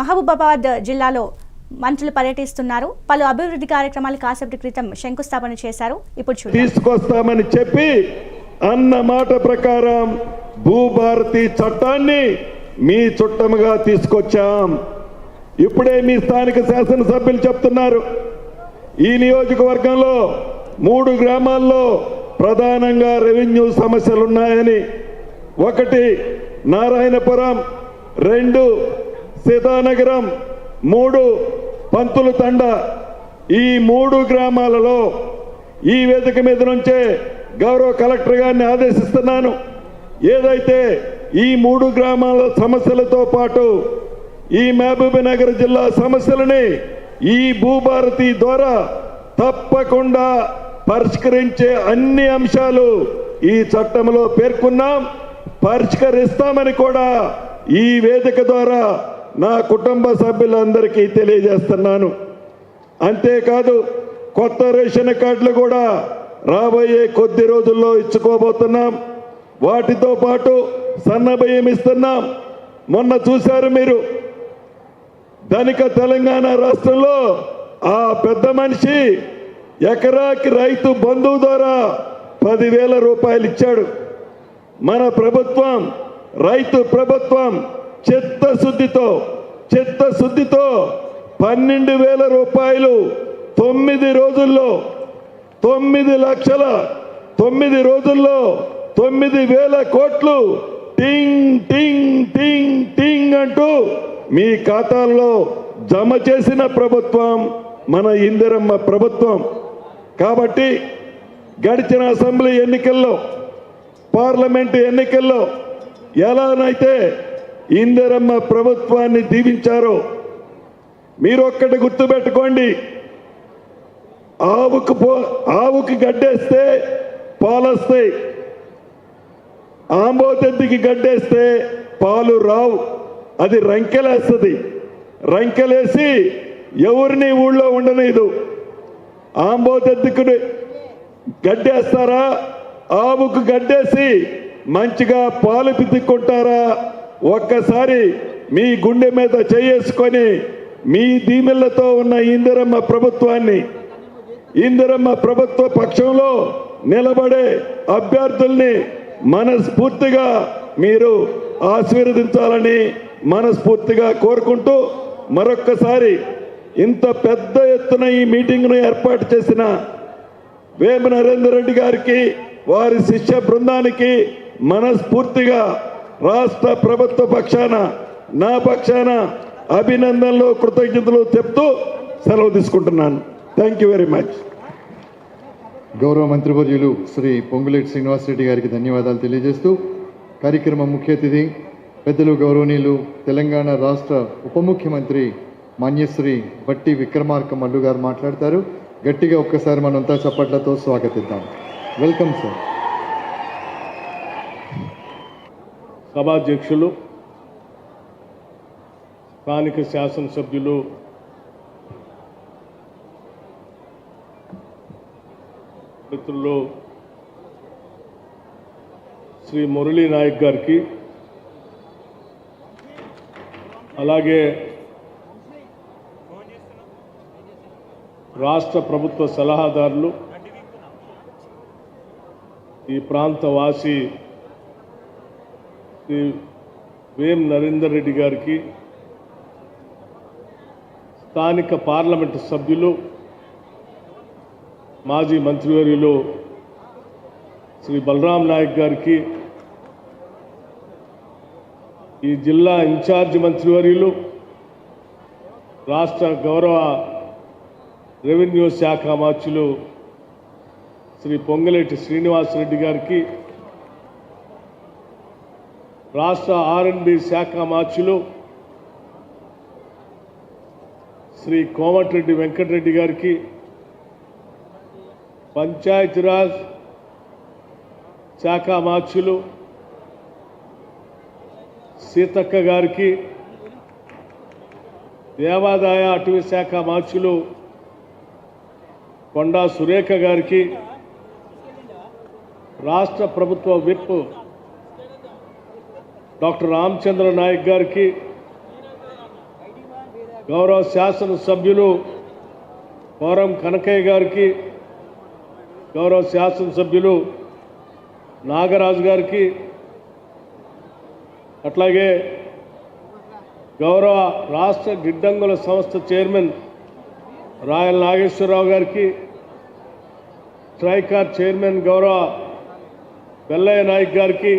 మహబూబాబాద్ జిల్లాలో మంత్రులు పర్యటిస్తున్నారు. పలు అభివృద్ధి కార్యక్రమాలు కాసేపటి క్రితం శంకుస్థాపన చేశారు. ఇప్పుడు తీసుకొస్తామని చెప్పి అన్న మాట ప్రకారం భూభారతి చట్టాన్ని మీ చుట్టముగా తీసుకొచ్చాం. ఇప్పుడే మీ స్థానిక శాసనసభ్యులు చెప్తున్నారు. ఈ నియోజకవర్గంలో మూడు గ్రామాల్లో ప్రధానంగా రెవెన్యూ సమస్యలు ఉన్నాయని ఒకటి నారాయణపురం రెండు సీతానగరం మూడు పంతుల తండ. ఈ మూడు గ్రామాలలో ఈ వేదిక మీద నుంచే గౌరవ కలెక్టర్ గారిని ఆదేశిస్తున్నాను. ఏదైతే ఈ మూడు గ్రామాల సమస్యలతో పాటు ఈ మహబూబ్నగర్ జిల్లా సమస్యలని ఈ భూభారతి ద్వారా తప్పకుండా పరిష్కరించే అన్ని అంశాలు ఈ చట్టంలో పేర్కొన్నాం. పరిష్కరిస్తామని కూడా ఈ వేదిక ద్వారా నా కుటుంబ సభ్యులందరికీ తెలియజేస్తున్నాను. అంతేకాదు కొత్త రేషన్ కార్డులు కూడా రాబోయే కొద్ది రోజుల్లో ఇచ్చుకోబోతున్నాం. వాటితో పాటు సన్నభయం ఇస్తున్నాం. మొన్న చూశారు మీరు? ధనిక తెలంగాణ రాష్ట్రంలో ఆ పెద్ద మనిషి ఎకరాకి రైతు బంధువు ద్వారా పదివేల రూపాయలు ఇచ్చాడు. మన ప్రభుత్వం రైతు ప్రభుత్వం చిత్తశుద్ధితో చిత్తశుద్ధితో పన్నెండు వేల రూపాయలు తొమ్మిది రోజుల్లో తొమ్మిది లక్షల తొమ్మిది రోజుల్లో తొమ్మిది వేల కోట్లు టింగ్ టింగ్ టింగ్ టింగ్ అంటూ మీ ఖాతాల్లో జమ చేసిన ప్రభుత్వం మన ఇందిరమ్మ ప్రభుత్వం. కాబట్టి గడిచిన అసెంబ్లీ ఎన్నికల్లో పార్లమెంటు ఎన్నికల్లో ఎలానైతే ఇందరమ్మ ప్రభుత్వాన్ని దీవించారో మీరు ఒక్కటి గుర్తుపెట్టుకోండి. ఆవుకు పో ఆవుకి గడ్డేస్తే పాలొస్తాయి. ఆంబోతెద్దికి గడ్డేస్తే పాలు రావు. అది రంకెలేస్తుంది. రంకెలేసి ఎవరిని ఊళ్ళో ఉండనీదు ఆంబోతెద్దుకు గడ్డేస్తారా? ఆవుకు గడ్డేసి మంచిగా పాలు పితుక్కుంటారా? ఒక్కసారి మీ గుండె మీద చేసుకొని మీ దీమిళ్ళతో ఉన్న ఇందిరమ్మ ప్రభుత్వాన్ని ఇందిరమ్మ ప్రభుత్వ పక్షంలో నిలబడే అభ్యర్థుల్ని మనస్ఫూర్తిగా మీరు ఆశీర్వదించాలని మనస్ఫూర్తిగా కోరుకుంటూ మరొక్కసారి ఇంత పెద్ద ఎత్తున ఈ మీటింగ్ను ఏర్పాటు చేసిన వేమ నరేందర్ రెడ్డి గారికి వారి శిష్య బృందానికి మనస్ఫూర్తిగా రాష్ట్ర ప్రభుత్వ పక్షాన నా పక్షాన అభినందనలు కృతజ్ఞతలు చెప్తూ సెలవు తీసుకుంటున్నాను. థ్యాంక్ యూ వెరీ మచ్ గౌరవ మంత్రివర్యులు శ్రీ పొంగులేటి శ్రీనివాసరెడ్డి గారికి ధన్యవాదాలు తెలియజేస్తూ కార్యక్రమం ముఖ్య అతిథి పెద్దలు గౌరవనీయులు తెలంగాణ రాష్ట్ర ఉప ముఖ్యమంత్రి మాన్యశ్రీ బట్టి విక్రమార్క మల్లు గారు మాట్లాడతారు. గట్టిగా ఒక్కసారి మనంతా చప్పట్లతో స్వాగతిద్దాం. వెల్కమ్ సార్ సభాధ్యక్షులు స్థానిక శాసనసభ్యులు మిత్రులు శ్రీ మురళీ నాయక్ గారికి అలాగే రాష్ట్ర ప్రభుత్వ సలహాదారులు ఈ ప్రాంత వాసి శ్రీ వేం నరేందర్ రెడ్డి గారికి స్థానిక పార్లమెంటు సభ్యులు మాజీ మంత్రివర్యులు శ్రీ బలరాం నాయక్ గారికి ఈ జిల్లా ఇన్ఛార్జ్ మంత్రివర్యులు రాష్ట్ర గౌరవ రెవెన్యూ శాఖ మార్చులు శ్రీ పొంగలేటి శ్రీనివాసరెడ్డి గారికి రాష్ట్ర ఆర్ఎండ్బి శాఖ మార్చులు శ్రీ కోమటిరెడ్డి వెంకటరెడ్డి గారికి పంచాయతీరాజ్ శాఖ మార్చులు సీతక్క గారికి దేవాదాయ అటవీ శాఖ మార్చులు కొండా సురేఖ గారికి రాష్ట్ర ప్రభుత్వ విప్ డాక్టర్ రామచంద్ర నాయక్ గారికి గౌరవ శాసనసభ్యులు కోరం కనకయ్య గారికి గౌరవ శాసనసభ్యులు నాగరాజు గారికి అట్లాగే గౌరవ రాష్ట్ర గిడ్డంగుల సంస్థ చైర్మన్ రాయల నాగేశ్వరరావు గారికి ట్రైకార్ చైర్మన్ గౌరవ వెల్లయ్య నాయక్ గారికి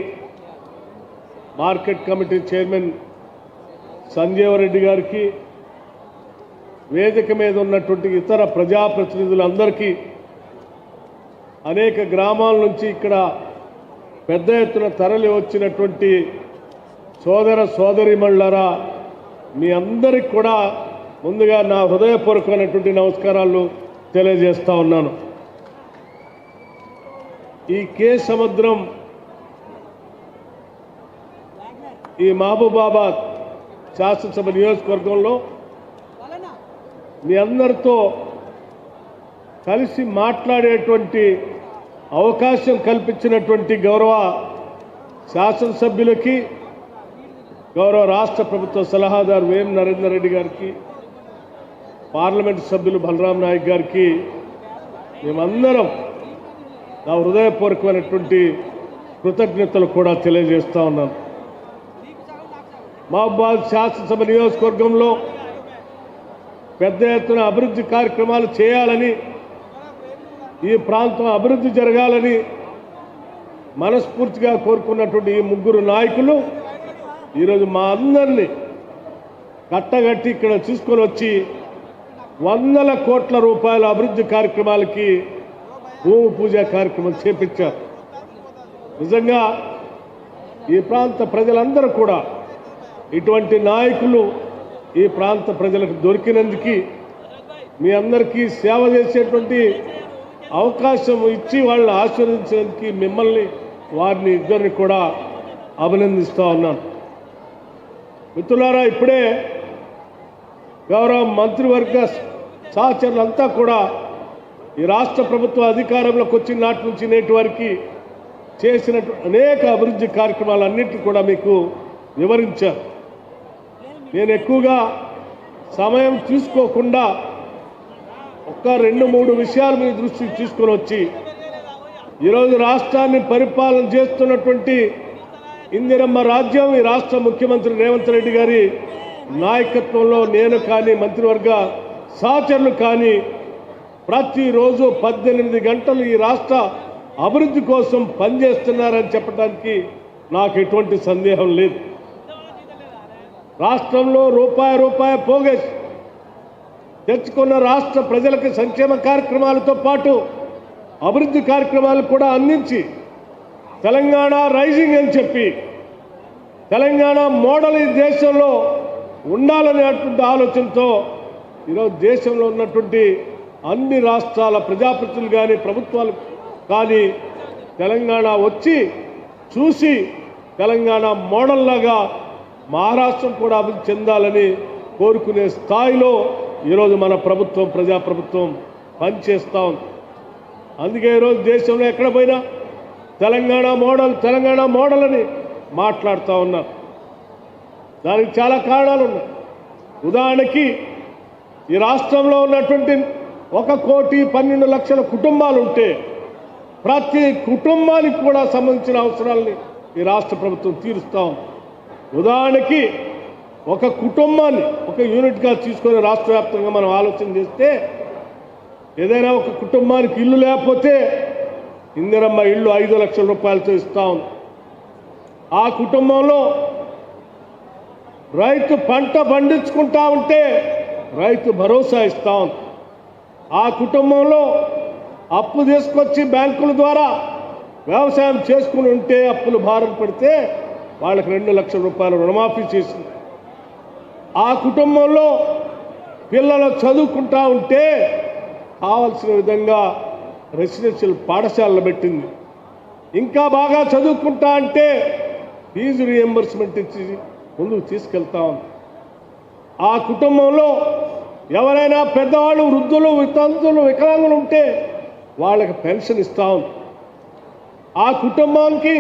మార్కెట్ కమిటీ చైర్మన్ సంజీవరెడ్డి గారికి వేదిక మీద ఉన్నటువంటి ఇతర ప్రజాప్రతినిధులందరికీ అనేక గ్రామాల నుంచి ఇక్కడ పెద్ద ఎత్తున తరలి వచ్చినటువంటి సోదర సోదరిమణులరా మీ అందరికి కూడా ముందుగా నా హృదయపూర్వకమైనటువంటి నమస్కారాలు తెలియజేస్తా ఉన్నాను. ఈ కే సముద్రం ఈ మహబూబాబాద్ శాసనసభ నియోజకవర్గంలో మీ అందరితో కలిసి మాట్లాడేటువంటి అవకాశం కల్పించినటువంటి గౌరవ శాసనసభ్యులకి గౌరవ రాష్ట్ర ప్రభుత్వ సలహాదారు వేం నరేందర్ రెడ్డి గారికి పార్లమెంటు సభ్యులు బలరాం నాయక్ గారికి మేమందరం నా హృదయపూర్వకమైనటువంటి కృతజ్ఞతలు కూడా తెలియజేస్తూ ఉన్నాను. మహబాద్ శాసనసభ నియోజకవర్గంలో పెద్ద ఎత్తున అభివృద్ధి కార్యక్రమాలు చేయాలని ఈ ప్రాంతం అభివృద్ధి జరగాలని మనస్ఫూర్తిగా కోరుకున్నటువంటి ఈ ముగ్గురు నాయకులు ఈరోజు మా అందరినీ కట్టగట్టి ఇక్కడ తీసుకొని వచ్చి వందల కోట్ల రూపాయల అభివృద్ధి కార్యక్రమాలకి భూమి పూజ కార్యక్రమం చేపించారు. నిజంగా ఈ ప్రాంత ప్రజలందరూ కూడా ఇటువంటి నాయకులు ఈ ప్రాంత ప్రజలకు దొరికినందుకు మీ అందరికీ సేవ చేసేటువంటి అవకాశం ఇచ్చి వాళ్ళని ఆశీర్వదించడానికి మిమ్మల్ని వారిని ఇద్దరిని కూడా అభినందిస్తూ ఉన్నాను. మిత్రులారా ఇప్పుడే గౌరవ మంత్రివర్గ సహచరులంతా కూడా ఈ రాష్ట్ర ప్రభుత్వ అధికారంలోకి వచ్చిన నాటి నుంచి నేటి వరకు చేసినట్టు అనేక అభివృద్ధి కార్యక్రమాలన్నింటినీ కూడా మీకు వివరించారు. నేను ఎక్కువగా సమయం తీసుకోకుండా ఒక్క రెండు మూడు విషయాలు మీ దృష్టికి తీసుకొని వచ్చి ఈరోజు రాష్ట్రాన్ని పరిపాలన చేస్తున్నటువంటి ఇందిరమ్మ రాజ్యం ఈ రాష్ట్ర ముఖ్యమంత్రి రేవంత్ రెడ్డి గారి నాయకత్వంలో నేను కానీ మంత్రివర్గ సహచరులు కానీ ప్రతిరోజు పద్దెనిమిది గంటలు ఈ రాష్ట్ర అభివృద్ధి కోసం పనిచేస్తున్నారని చెప్పడానికి నాకు ఎటువంటి సందేహం లేదు. రాష్ట్రంలో రూపాయి రూపాయి పోగేసి తెచ్చుకున్న రాష్ట్ర ప్రజలకు సంక్షేమ కార్యక్రమాలతో పాటు అభివృద్ధి కార్యక్రమాలు కూడా అందించి తెలంగాణ రైజింగ్ అని చెప్పి తెలంగాణ మోడల్ ఈ దేశంలో ఉండాలనేటువంటి ఆలోచనతో ఈరోజు దేశంలో ఉన్నటువంటి అన్ని రాష్ట్రాల ప్రజాప్రతినిధులు కానీ ప్రభుత్వాలు కానీ తెలంగాణ వచ్చి చూసి తెలంగాణ మోడల్ లాగా మహారాష్ట్రం కూడా అభివృద్ధి చెందాలని కోరుకునే స్థాయిలో ఈరోజు మన ప్రభుత్వం ప్రజాప్రభుత్వం పనిచేస్తూ ఉంది. అందుకే ఈరోజు దేశంలో ఎక్కడ పోయినా తెలంగాణ మోడల్ తెలంగాణ మోడల్ అని మాట్లాడుతూ ఉన్నారు. దానికి చాలా కారణాలు ఉన్నాయి. ఉదాహరణకి ఈ రాష్ట్రంలో ఉన్నటువంటి ఒక కోటి పన్నెండు లక్షల కుటుంబాలు ఉంటే ప్రతి కుటుంబానికి కూడా సంబంధించిన అవసరాలని ఈ రాష్ట్ర ప్రభుత్వం తీరుస్తూ ఉంది. ఉదాహరణకి ఒక కుటుంబాన్ని ఒక యూనిట్గా తీసుకొని రాష్ట్ర వ్యాప్తంగా మనం ఆలోచన చేస్తే ఏదైనా ఒక కుటుంబానికి ఇల్లు లేకపోతే ఇందిరమ్మ ఇల్లు ఐదు లక్షల రూపాయలతో ఇస్తా ఉంది. ఆ కుటుంబంలో రైతు పంట పండించుకుంటా ఉంటే రైతు భరోసా ఇస్తా ఉంది. ఆ కుటుంబంలో అప్పు తీసుకొచ్చి బ్యాంకుల ద్వారా వ్యవసాయం చేసుకుని ఉంటే అప్పులు భారం పడితే వాళ్ళకి రెండు లక్షల రూపాయలు రుణమాఫీ చేసింది. ఆ కుటుంబంలో పిల్లలు చదువుకుంటా ఉంటే కావలసిన విధంగా రెసిడెన్షియల్ పాఠశాలలు పెట్టింది. ఇంకా బాగా చదువుకుంటా అంటే ఫీజు రియంబర్స్మెంట్ ఇచ్చి ముందుకు తీసుకెళ్తా ఉంది. ఆ కుటుంబంలో ఎవరైనా పెద్దవాళ్ళు వృద్ధులు వితంతులు వికలాంగులు ఉంటే వాళ్ళకి పెన్షన్ ఇస్తా ఉంది. ఆ కుటుంబానికి